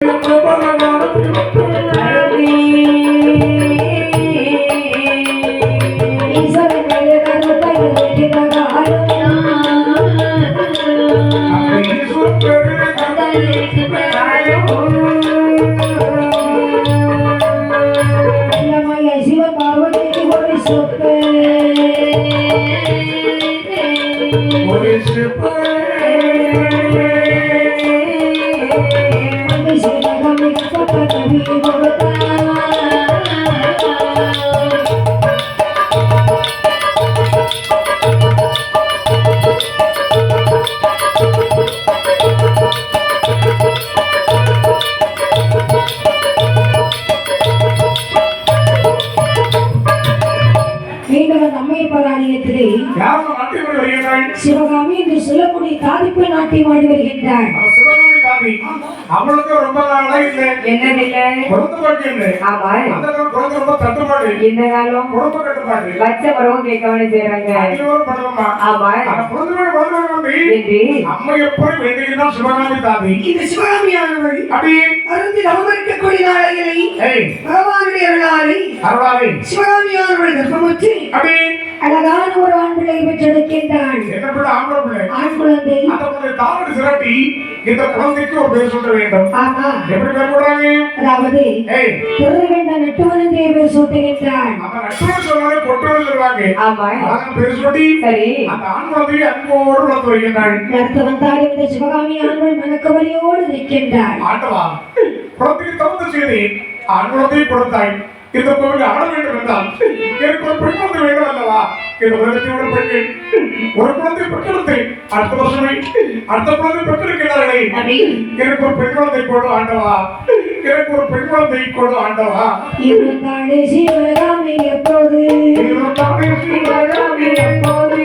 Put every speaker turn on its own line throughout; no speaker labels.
Come on, Ammaiyappar ஆலயத்திலே சிவகாமி என்று சொல்லக்கூடிய தாதிப்பு நாட்டியம் ஆடி வருகின்றாள்
அவள் சிவகாமி தாதி அவளுக்கு ரொம்ப நாளா இல்லை.
என்னதில்ல?
குழந்தை பாக்கி இல்லை
ஆமா
அந்த காலம் குழந்தை ரொம்ப தட்டுப்பாடு.
இந்த காலம்?
குடும்ப கட்டுப்பாடு.
வச்ச பருவம் கேட்கவனு செய்யறாங்க
அதிகமாக பண்ணுவோமா?
ஆமா
அந்த குழந்தை குழந்தை வந்து
என்று?
அம்மை எப்படி வேண்டுகிறான் சிவகாமி தாதி
இந்த சிவகாமியானவள்.
அப்படி?
அருந்து நவமரிக்கக்கூடிய நாளைகளை
ஏய்.
பகவானுடைய அருளாலை
அருளாவே
சிவகாமியானவள் கர்ப்பமுற்று
அப்படி?
அழகான ஒரு ஆண் பிள்ளை பெற்றெடுக்கின்றாள்
என்ன பிள்ளை ஆம்பளை பிள்ளை
ஆண் குழந்தை.
அந்த குழந்தை தாவடி சிராட்டி இந்த குழந்தைக்கு ஒரு பேர் சொல்ல வேண்டும்.
ஆமா
எப்படி பேர் போடுறாங்க?
அதாவது
ஏய்.
திருவேண்ட நட்டுவனந்தே பேர் சூட்டுகின்றாள்.
நம்ம நட்டுவன் சொன்னாலே கொட்டுவன் சொல்லுவாங்க.
ஆமா.
அழகான பேர் சொல்லி
சரி.
அந்த ஆண் குழந்தையை அன்போடு வளர்த்து வருகின்றாள்.
நடத்து வந்தால் இந்த சிவகாமி ஆண்கள் மனக்கவலையோடு நிற்கின்றாள்.
ஆண்டவா குழந்தைக்கு தகுந்த செய்தி ஆண் குழந்தையை கொடுத்தாய். இந்த கோவில் ஆட வேண்டும் என்றால் எனக்கு ஒரு பெண் குழந்தை வேண்டும் அல்லவா இந்த உள்ள பெண்கள் ஒரு குழந்தை பெற்றெடுத்தேன் அடுத்த வருஷமே அடுத்த குழந்தை பெற்றிருக்கிறார்களே. எனக்கு ஒரு பெண் குழந்தை கொடு ஆண்டவா. எனக்கு ஒரு பெண் குழந்தை கொடு ஆண்டவா.
இருந்தாளே சிவகாமி எப்போது?
இருந்தாலே
சிவகாமி எப்போது?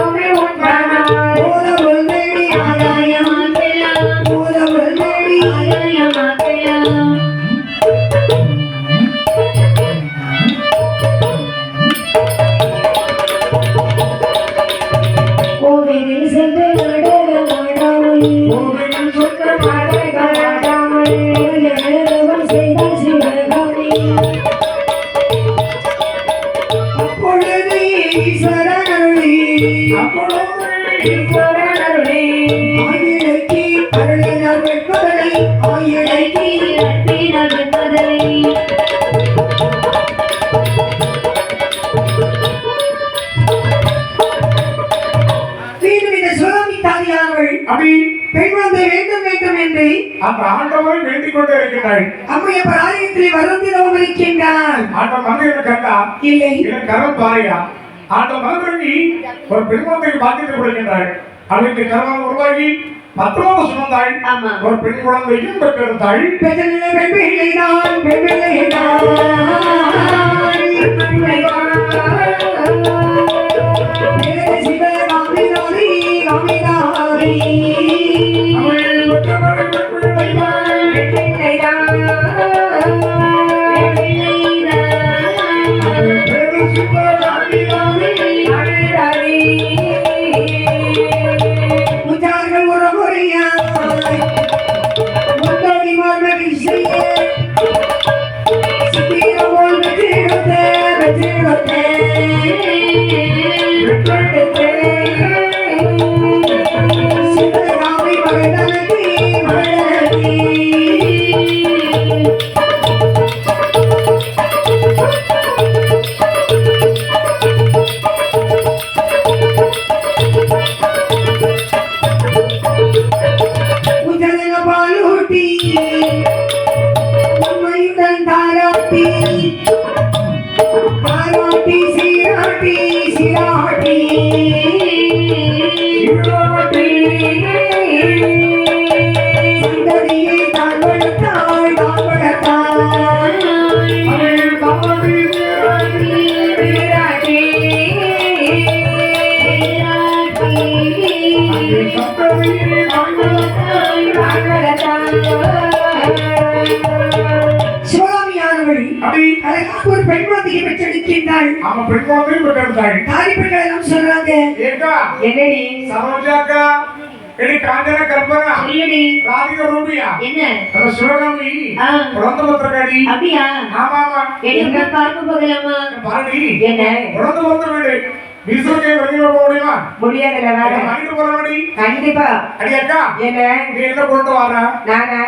அந்த ஆண்டவரை வேண்டிக் கொண்டே இருக்கிறாள்
அம்மையப்பர் ஆலயத்தில் வருந்தினவும் இருக்கின்றார்
ஆண்ட மனிதன் கண்டா
இல்லை.
கரம் பாறையா? ஆண்ட மனிதனி ஒரு பெண் குழந்தைக்கு பாக்கியத்தை கொடுக்கின்றாள் அவளுக்கு கரம் உருவாகி பத்தாவது சுமந்தாள். ஒரு பெண் குழந்தையும் பெற்றெடுத்தாள்
பெற்ற பெண் Yeah. பெற்றெடுக்கின்றாள்
அவன் பெண் குழந்தையும் பெற்றெடுத்தாள்
தாய். பெண்கள் எல்லாம் சொல்றாங்க.
ஏக்கா
என்னடி?
சரோஜாக்கா எடி காஞ்சன கற்பனா
சொல்லுடி.
ராதிகா ரூபியா?
என்ன?
நம்ம சிவகாமி. குழந்தை பத்திரக்காடி
அப்படியா?
ஆமா ஆமா.
என்ன பார்க்க போகலாமா?
பாருடி.
என்ன?
குழந்தை பத்திர வீடு முடியுமா
முடியாதுல்ல வேற.
வாங்கிட்டு போறவடி
கண்டிப்பா.
அடி அக்கா
என்ன?
நீ என்ன கொண்டு வர?
நானா.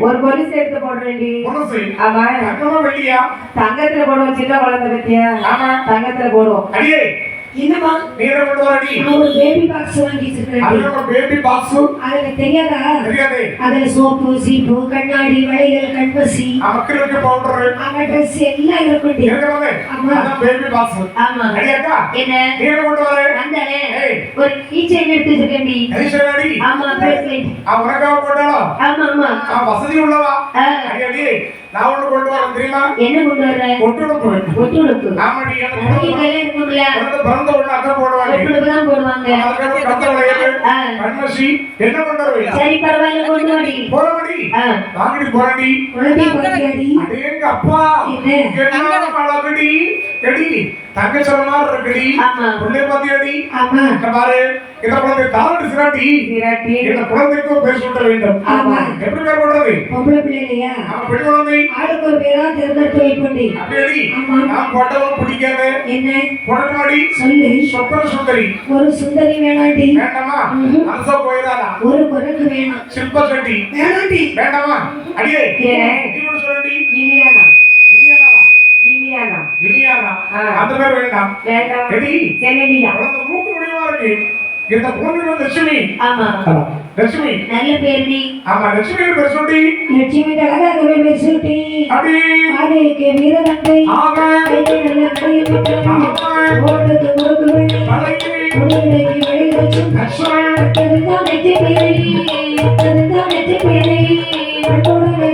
ஒரு கொலுசு எடுத்து போடுறேன்டி.
பொண்ணு
ஆமா.
தங்கமா வெள்ளியா?
தங்கத்துல போடுவோம் சின்ன குழந்தை பத்தியா?
ஆமா.
தங்கத்துல போடுவோம்.
அடியே
என்னமா
நீ என்ன கொண்டு வரடி
ஒரு பேபி பாக்ஸ் வாங்கி வச்சிருக்கேன்
அதுல ஒரு பேபி பாக்ஸ்
அதுல தெரியாதா?
தெரியாதே.
அதுல சோப்பு சீப்பு கண்ணாடி வளையல் கண்பசி
மக்களுக்கு பவுடர்
அவன் ட்ரெஸ் எல்லாம் இருக்கும்
இருக்கிறது
ஆமா.
அதான் பேபி பாக்ஸ்
ஆமா.
அடி அக்கா
என்ன?
நீ என்ன கொண்டு வர
வந்தானே
ஏய்.
ஒரு கீச்சைன் எடுத்து வச்சிருக்கேன்டி
ஹரிசனாடி
ஆமா பிரேஸ்லெட்
அவன் உனக்காக போட்டாலோ
ஆமா ஆமா.
அவன் வசதி உள்ளவா? நான் ஒண்ணு கொண்டு வரேன் தெரியுமா?
என்ன கொண்டு வர்ற?
ஒட்டுடுப்பு
ஒட்டு உடுப்பு
ஆமாடி எனக்கு
வேலை இருக்கும்ல
பிறந்த பிறந்த உடனே போடுவாங்க.
தான் போடுவாங்க.
கத்த என்ன கொண்டு
சரி பரவாயில்ல கொண்டு வாடி.
போறடி. அடேங்க அப்பா
என்ன?
எடி தங்கச்சல மாதிரி இருக்குடி. புள்ளை பாத்தியாடி? பாரு. இந்த குழந்தை தாவடி சிராட்டி. இந்த குழந்தைக்கும் பேர் சூட்ட வேண்டும். எப்படி பேர் பண்றது?
பொம்பளை பிள்ளைலையா
அவன் பெண் குழந்தை.
ஆளுக்கு ஒரு பேரா தேர்ந்தெடுத்து வைப்பண்டி.
அப்படியடி. நான் போட்டவன் பிடிக்காது.
என்ன?
புடட்டாடி
சொல்லு.
சொப்பன சுந்தரி.
ஒரு சுந்தரி வேணாண்டி.
வேண்டாமா. அரசா போயிடாதா
ஒரு குரங்கு வேணாம்.
சில்ப சட்டி. வேண்டாமா? அடியே. அந்த பேர் வேண்டாம்.
வேண்டாம்.
எடி.
சென்னலியா
குழந்தை மூக்கு முடிவா இருக்கு இந்த வந்து லட்சுமி.
ஆமா.
லட்சுமி.
நல்ல பேர் நீ
ஆமா லட்சுமி பேர் சொல்லி.
லட்சுமி அழகாகவே பேர் சுட்டி
அடி.
ஆதரிக்க வீரதந்தை
ஆக
நல்ல கடையில் ஓட்டத்து முறுக்கு வெள்ளி.
தலைக்கு.
முடிவிலைக்கு வெளி வச்சும் அதுதான் நெற்றி பேரை அதுதான் நெற்றி பேரை அன்புடனே